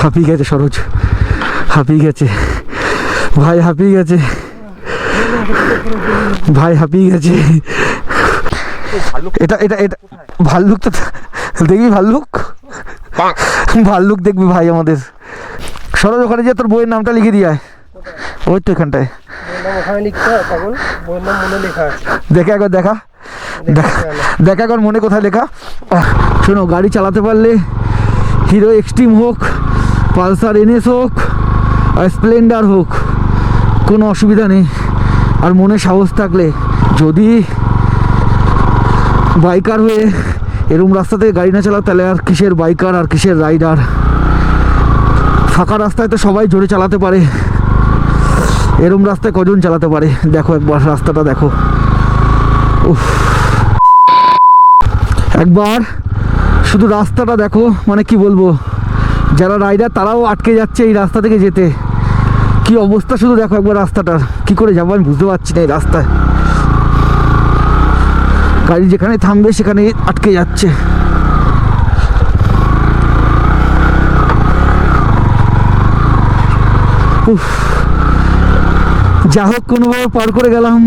হাঁপিয়ে গেছে সরোজ, হাঁপিয়ে গেছে। ভাই হাঁপিয়ে গেছে। ভাই হাঁপিয়ে গেছে। এটা এটা এটা, ভাল্লুক তো দেখবি ভাল্লুক? ভাল্লুক দেখবি ভাই আমাদের। সরোজ, ওখানে যে তোর বইয়ের নামটা লিখে দিয়ে আয়। ওই তো এখানটায়। দেখে একবার দেখা। দেখা একবার মনে কোথায় লেখা। শোনো, গাড়ি চালাতে পারলে হিরো এক্সট্রিম হোক পালসার এনএস হোক আর স্প্লেন্ডার হোক, কোনো অসুবিধা নেই। আর মনে সাহস থাকলে যদি বাইকার হয়ে এরম রাস্তাতে গাড়ি না চালাও, তাহলে আর কিসের বাইকার আর কিসের রাইডার? ফাঁকা রাস্তায় তো সবাই জোরে চালাতে পারে। এরম রাস্তায় কজন চালাতে পারে? দেখো একবার, রাস্তাটা দেখো। উফ। একবার শুধু রাস্তাটা দেখো মানে কি বলব? যারা রাইডার, তারাও আটকে যাচ্ছে এই রাস্তা থেকে যেতে। কি অবস্থা শুধু দেখো একবার রাস্তাটার। কি করে যাব আমি বুঝতে পারছি না এই রাস্তায়। গাড়ি যেখানে থামবে সেখানে আটকে যাচ্ছে। যা হোক, কোনোভাবে পার করে গেলাম।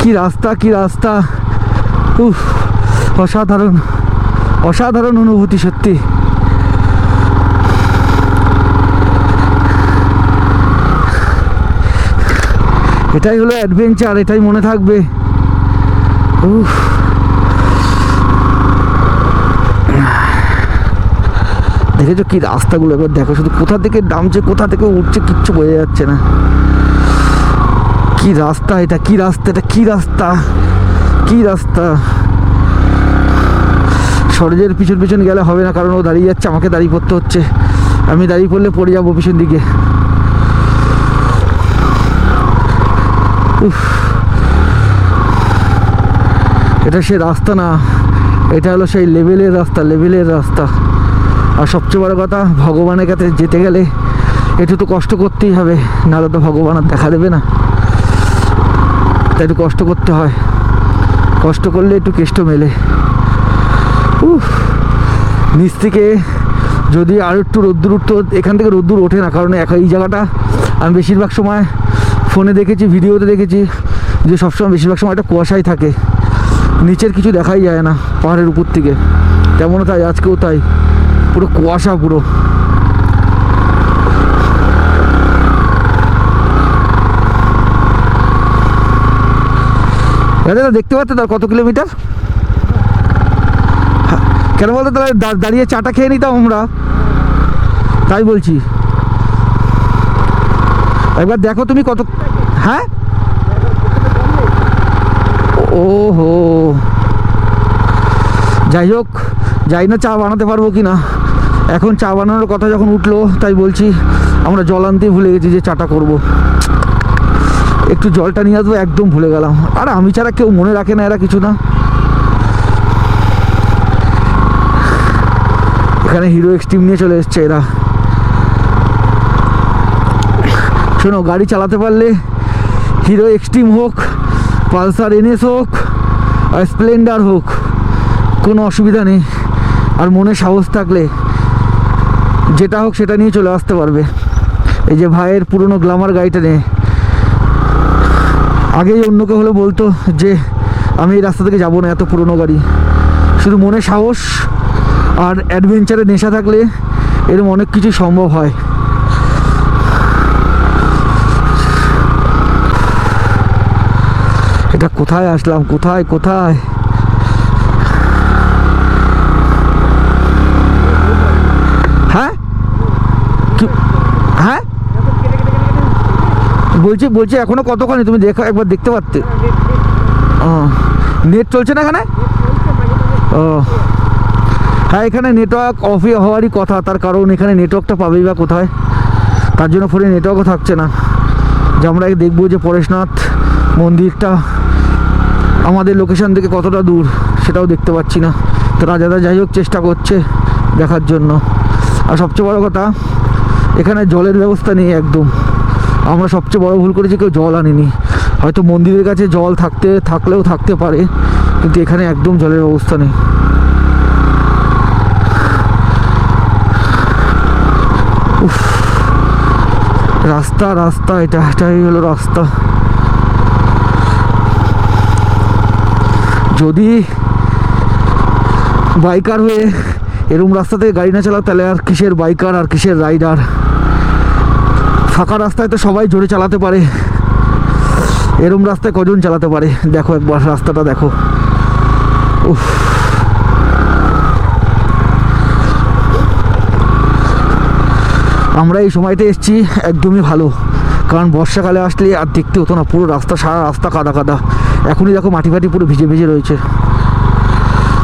কি রাস্তা কি রাস্তা। উফ, অসাধারণ। অসাধারণ অনুভূতি, সত্যি। এটাই হলো অ্যাডভেঞ্চার এটাই মনে থাকবে। উফ। দেখেছ কি রাস্তাগুলো? এবার দেখো শুধু কোথা থেকে নামছে, কোথা থেকে উঠছে, কিচ্ছু বোঝা যাচ্ছে না। কি রাস্তা এটা? কি রাস্তা এটা কি রাস্তা? কি রাস্তা? সরজের পিছন পিছন গেলে হবে না, কারণ ও দাঁড়িয়ে যাচ্ছে, আমাকে দাঁড়িয়ে পড়তে হচ্ছে। আমি দাঁড়িয়ে পড়লে পড়ে যাব পিছন দিকে। উফ। এটা সে রাস্তা না, এটা হলো সেই লেভেলের রাস্তা লেভেলের রাস্তা। আর সবচেয়ে বড় কথা, ভগবানের কাছে যেতে গেলে একটু তো কষ্ট করতেই হবে, নাহলে তো ভগবান আর দেখা দেবে না। তাই একটু কষ্ট করতে হয়। কষ্ট করলে একটু কেষ্ট মেলে। নিচ থেকে যদি আর একটু রোদ্দুর উঠতো, এখান থেকে রোদ্দুর ওঠে না, কারণ এই জায়গাটা, আমি বেশিরভাগ সময় ফোনে দেখেছি ভিডিওতে দেখেছি, যে সবসময় বেশিরভাগ সময় একটা কুয়াশাই থাকে। নিচের কিছু দেখাই যায় না, পাহাড়ের উপর থেকে। তেমনও তাই, আজকেও তাই। পুরো কুয়াশা, পুরো। দাদা দেখতে পাচ্ছ তার কত কিলোমিটার? কেন বলতো তাহলে দাঁড়িয়ে চাটা খেয়ে নিতাম আমরা? তাই বলছি। একবার দেখো তুমি কত হ্যাঁ? ওহো। যাই হোক, যাই না চা বানাতে পারব কি না। এখন চা বানানোর কথা যখন উঠল, তাই বলছি আমরা জল আনতেই ভুলে গেছি যে চাটা করব। একটু জলটা নিয়ে আসব, একদম ভুলে গেলাম। আর আমি ছাড়া কেউ মনে রাখে না এরা কিছু না। এখানে হিরো এক্সট্রিম নিয়ে চলে এসছে এরা। শোনো, গাড়ি চালাতে পারলে হিরো এক্সট্রিম হোক, পালসার এনএস হোক, আর স্প্লেন্ডার হোক, কোনো অসুবিধা নেই। আর মনে সাহস থাকলে যেটা হোক সেটা নিয়ে চলে আসতে পারবে। এই যে ভাইয়ের পুরনো গ্লামার গাড়িটা নিয়ে আগেই অন্য কেউ হলে বলতো যে, আমি এই রাস্তা থেকে যাব না, এত পুরনো গাড়ি। শুধু মনে সাহস আর অ্যাডভেঞ্চারে নেশা থাকলে এরকম অনেক কিছু সম্ভব হয়। এটা কোথায় আসলাম? কোথায়? কোথায়? হ্যাঁ? হ্যাঁ? বলছি বলছি, এখনও কতক্ষণ? তুমি দেখো, একবার দেখতে পারতে। ও, নেট চলছে না এখানে? ও। হ্যাঁ এখানে নেটওয়ার্ক অফ হওয়ারই কথা, তার কারণ এখানে নেটওয়ার্কটা পাবেই বা কোথায়। তার জন্য ফোনে নেটওয়ার্কও থাকছে না। যে আমরা দেখব যে পরেশনাথ মন্দিরটা আমাদের লোকেশন থেকে কতটা দূর, সেটাও দেখতে পাচ্ছি না। তো রাজাদা যাই হোক চেষ্টা করছে দেখার জন্য। আর সবচেয়ে বড় কথা, এখানে জলের ব্যবস্থা নেই একদম। আমরা সবচেয়ে বড় ভুল করেছি, কেউ জল আনিনি। হয়তো মন্দিরের কাছে জল থাকতে, থাকলেও থাকতে পারে, কিন্তু এখানে একদম জলের ব্যবস্থা নেই। রাস্তা রাস্তা, এটা, এটাই হলো রাস্তা। যদি বাইকার হয়ে এরম রাস্তা থেকে গাড়ি না চালাও, তাহলে আর কিসের বাইকার আর কিসের রাইডার? ফাঁকা রাস্তায় তো সবাই জোরে চালাতে পারে। এরম রাস্তায় কজন চালাতে পারে? দেখো একবার, রাস্তাটা দেখো। উফ। আমরা এই সময়টা এসেছি একদমই ভালো। কারণ বর্ষাকালে আসলে আর দেখতে হতো না, পুরো রাস্তা, সারা রাস্তা কাদা কাদা। এখনই দেখো মাটি ফাটি পুরো ভিজে ভিজে রয়েছে।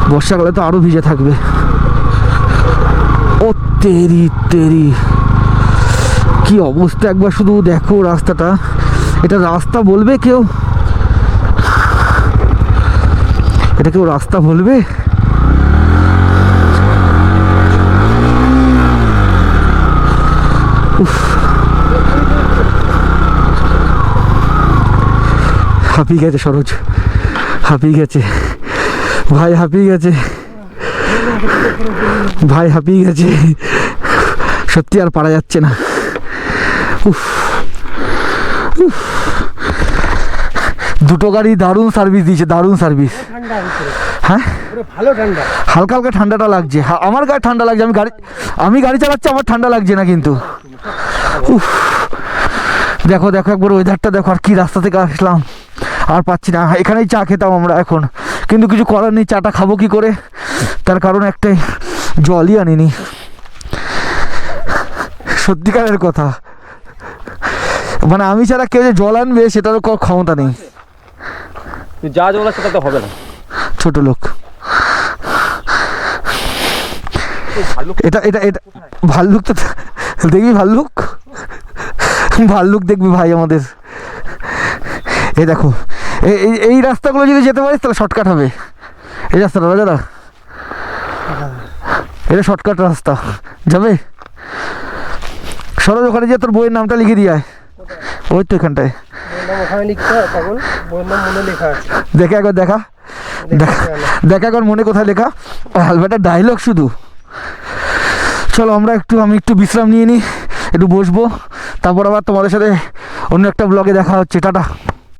বর্ষাকালে তো আরও ভিজে থাকবে। ও তেরি তেরি। কি অবস্থা একবার শুধু দেখো রাস্তাটা। এটা রাস্তা বলবে কেউ? এটা কেউ রাস্তা বলবে? হাঁপিয়ে গেছে সরোজ, হাঁপিয়ে গেছে। ভাই হাঁপিয়ে গেছে। ভাই হাঁপিয়ে গেছে। সত্যি আর পারা যাচ্ছে না। উফ। দুটো গাড়ি দারুণ সার্ভিস দিয়েছে, দারুণ সার্ভিস হ্যাঁ? হালকা হালকা ঠান্ডাটা লাগছে। আমার গায়ে ঠান্ডা লাগছে, আমি গাড়ি আমি গাড়ি চালাচ্ছি, আমার ঠান্ডা লাগছে না কিন্তু। দেখো দেখো একবার ওয়েদারটা দেখো আর কি রাস্তা থেকে আসলাম। আর পাচ্ছি না। এখানেই চা খেতাম আমরা এখন। কিন্তু কিছু করার নেই চাটা খাব কি করে? তার কারণ একটাই জলই আনিনি। সত্যিকারের কথা। মানে আমি ছাড়া কেউ যে জল আনবে সেটারও ক্ষমতা নেই। যা বলা সেটা তো হবে না। ছোট লোক। এটা এটা এটা ভাল্লুক তো দেখবি ভাল্লুক? ভাল্লুক দেখবি ভাই আমাদের। এই দেখো, এই রাস্তাগুলো যদি যেতে পারিস তাহলে শর্টকাট হবে। এই রাস্তাটা রাজারা এটা শর্টকাট রাস্তা। যাবে? সরোজ ওখানে যে তোর বইয়ের নামটা লিখে দিয়ে আয়। ওই তো এখানটায়। দেখে একবার দেখা। দেখা দেখা একবার মনে কোথায় লেখা? হালবাটা ডায়লগ শুধু। চলো আমরা একটু, আমি একটু বিশ্রাম নিয়ে নিই, একটু বসবো। তারপর আবার তোমাদের সাথে অন্য একটা ব্লগে দেখা হচ্ছে। টাটা।